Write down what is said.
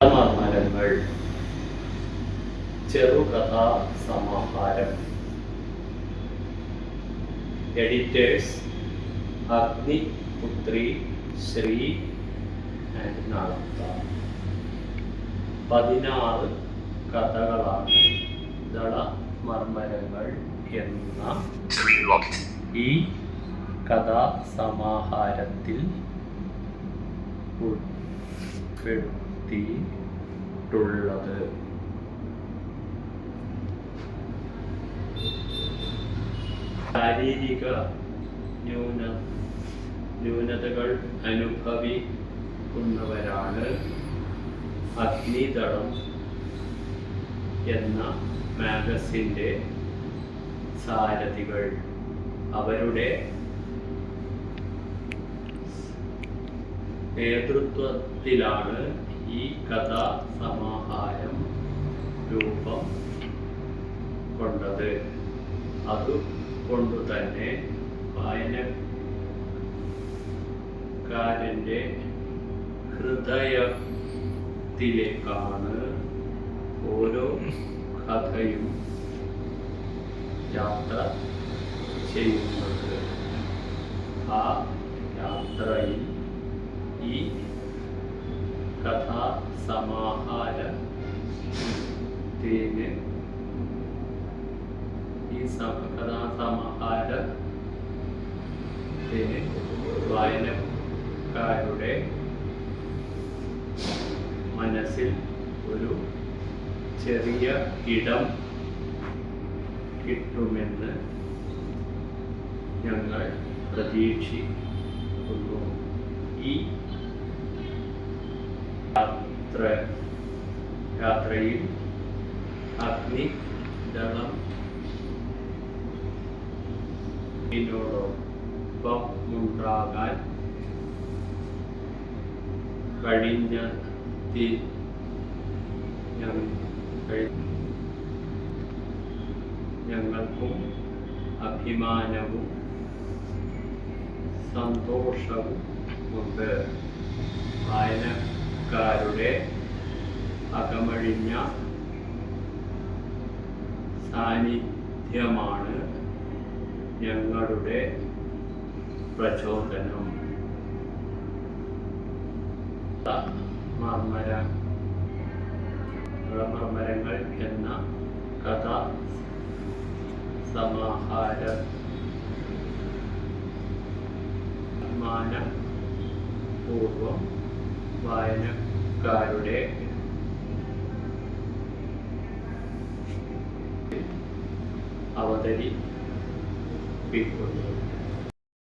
മർമ്മരങ്ങൾ ചെറുകഥാ സമാഹാരം editors Agniputhri Sree and നാളത്ത പതിനാറ് കഥകളാണ് ദള മർമ്മരങ്ങൾ എന്ന. ഈ കഥാ സമാഹാരത്തിൽ ഉൾപ്പെടുത്തിയിട്ടുള്ളത് ശാരീരിക ന്യൂന ന്യൂനതകൾ അനുഭവിക്കുന്നവരാണ് അഗ്നിതടം എന്ന മാഗസിന്റെ സാരഥികൾ. അവരുടെ നേതൃത്വത്തിലാണ് ഈ കഥാ സമാഹാരം രൂപം കൊണ്ടത്. അതുകൊണ്ടുതന്നെ വായനക്കാരന്റെ ഹൃദയത്തിലേക്കാണ് ഓരോ കഥയും യാത്ര ചെയ്യുന്നത്. ആ യാത്രയിൽ ഈ കഥാ സമാഹാരത്തിന് ഈ കഥാ സമാഹാരത്തിന് വായനക്കാരുടെ മനസ്സിൽ ഒരു ചെറിയ ഇടം കിട്ടുമെന്ന് ഞങ്ങൾ പ്രതീക്ഷിക്കുന്നു. ഈ യാത്ര യാത്രയിൽ അഗ്നിദളം ഇതിനോടൊപ്പം ഉണ്ടാകാൻ കഴിഞ്ഞ തി- ഞങ്ങ- കഴി- ഞങ്ങൾക്കും അഭിമാനവും സന്തോഷവും ഉണ്ട് വായനക്കാരുടെ അകമഴിഞ്ഞ സാന്നിധ്യമാണ് ഞങ്ങളുടെ പ്രചോദനം. മർമര മർമരങ്ങൾ എന്ന കഥ സമാഹാര പൂർവം വായനക്കാരുടെ അവതരിപ്പിക്കുന്നു.